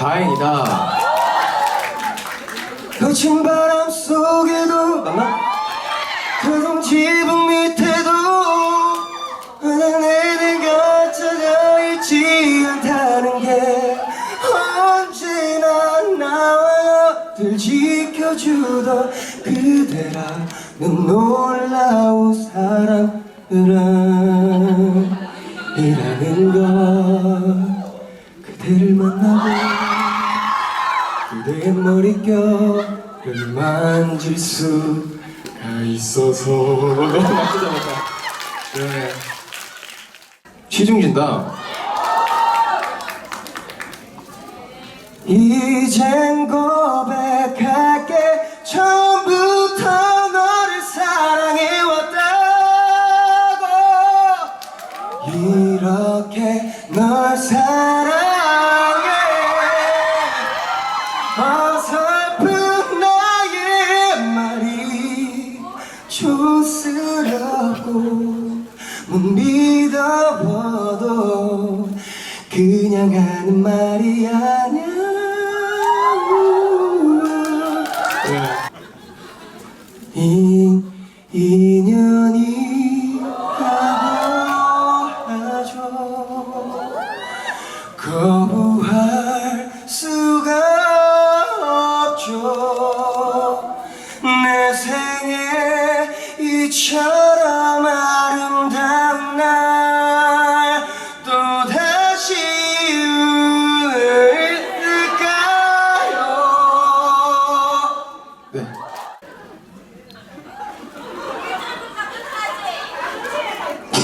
다행이다. 거친 바람 속에도 맞나? 그동 지붕 밑에도 내내가 찾아 있지 않다는 게 언제나 나와 늘 지켜주던 그대라는 놀라운 사랑을 이라는 것 머릿결을 만질 수가 있어서 너무 나쁘잖아. 네. 시중진다. 이젠 고백할게 처음부터 너를 사랑해왔다고 이렇게 널 사랑 촌스럽고 못 믿어봐도 그냥 하는 말이 네. 이 인연이 하고 하죠 거부할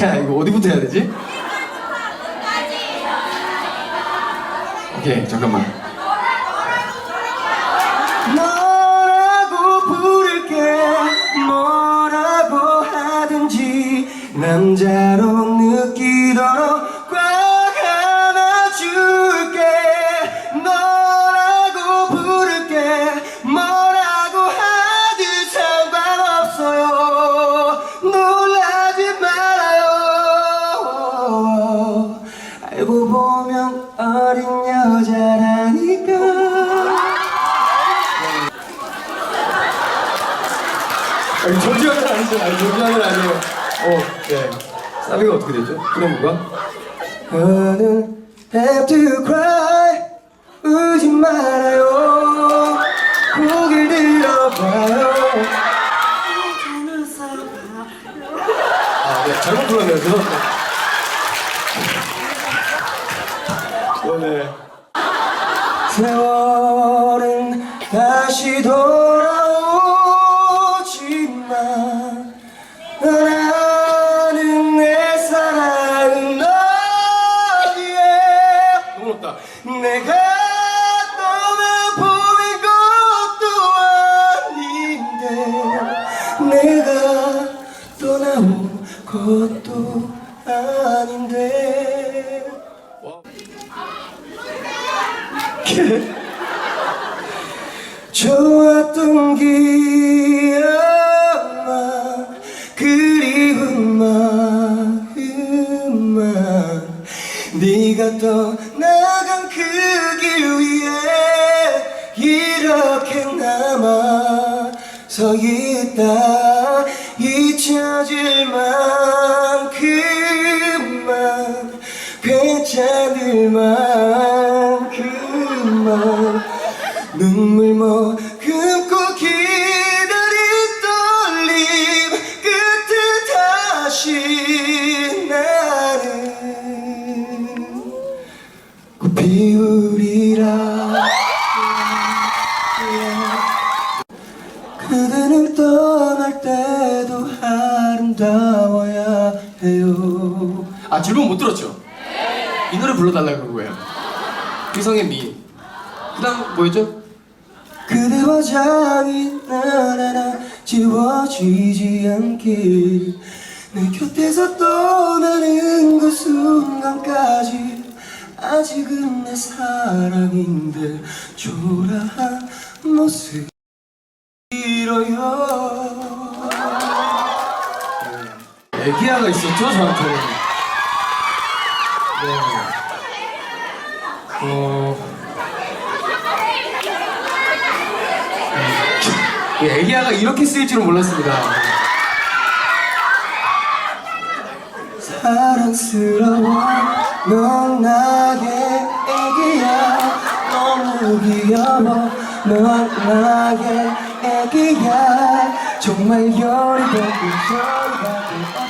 야, 이거 어디부터 해야 되지? 오케이, 잠깐만. 뭐라고 부를게 뭐라고 하든지 남자로 아니, 조지아는 아니죠. 아니, 조지아는 아니에요. 어, 네. 사비가 어떻게 되죠? 그런 건가? 너는 have to cry 울지 말아요 고개를 들어봐요 아, 네. 잘못 불렀네요. 죄송합니다. 어, 네. 세월은 다시 돌아 좋았던 기억만 그리운 마음만 네가 떠나간 그 길 위에 이렇게 남아 서 있다. 잊혀질 만 다시 나는 꽃 피우리라 그대는 떠날 때도 아름다워야 해요 아, 질문 못 들었죠? 이 노래 불러달라고 그런 거예요. 휘성의 미. 그 다음 뭐였죠? 그대와 장이 나나나 지워지지 않길 내 곁에서 떠나는 그 순간까지 아직은 내 사랑인데 초라한 모습 잃어요. 네. 애기야가 있었죠 저한테 네. 어... 애기야가 이렇게 쓰일 줄은 몰랐습니다. 사랑스러워. 넌 나의 애기야. 너무 귀여워. 넌 나의 애기야. 정말 열이 돋는 저가